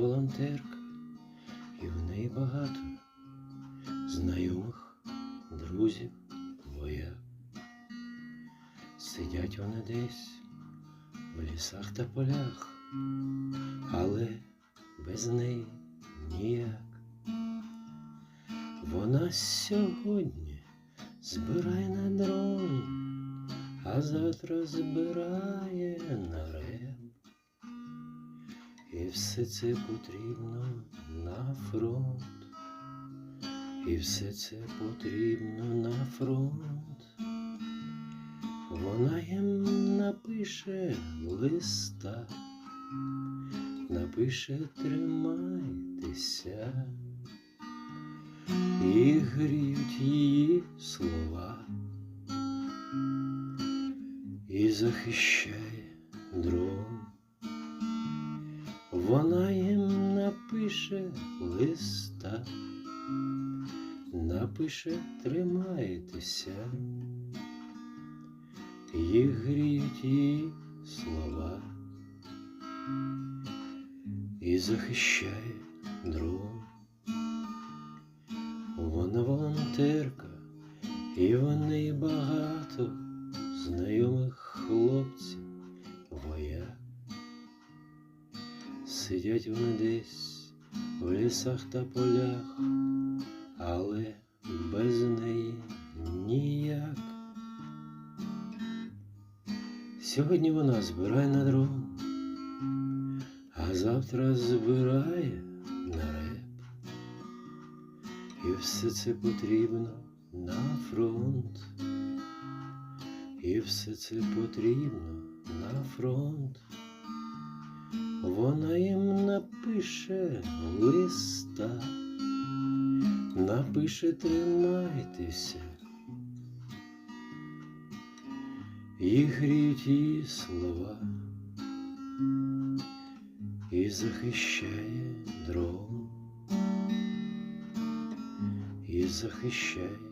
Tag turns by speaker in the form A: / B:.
A: волонтерка, і в неї багато знайомих, друзів, вояк. Сидять вони десь в лісах та полях, але без неї ніяк. Вона сьогодні збирає на дрон, а завтра збирає на реп. І все це потрібно на фронт. І все це потрібно на фронт. Вона їм напише листа, напише тримайтеся, і гріють її слова, і захищає дрон. Вона їм напише листа, напише тримайтеся, їх гріють її слова. І захищає дрон. Вона волонтерка, і в неї багато знайомих Сидять вони десь в лісах та полях, але без неї ніяк. Сьогодні вона збирає на дрон, а завтра збирає на реп. І все це потрібно на фронт. І все це потрібно на фронт. Вона їм напише листа, напише тримайтеся, і гріють її слова, і захищає дрон, і захищає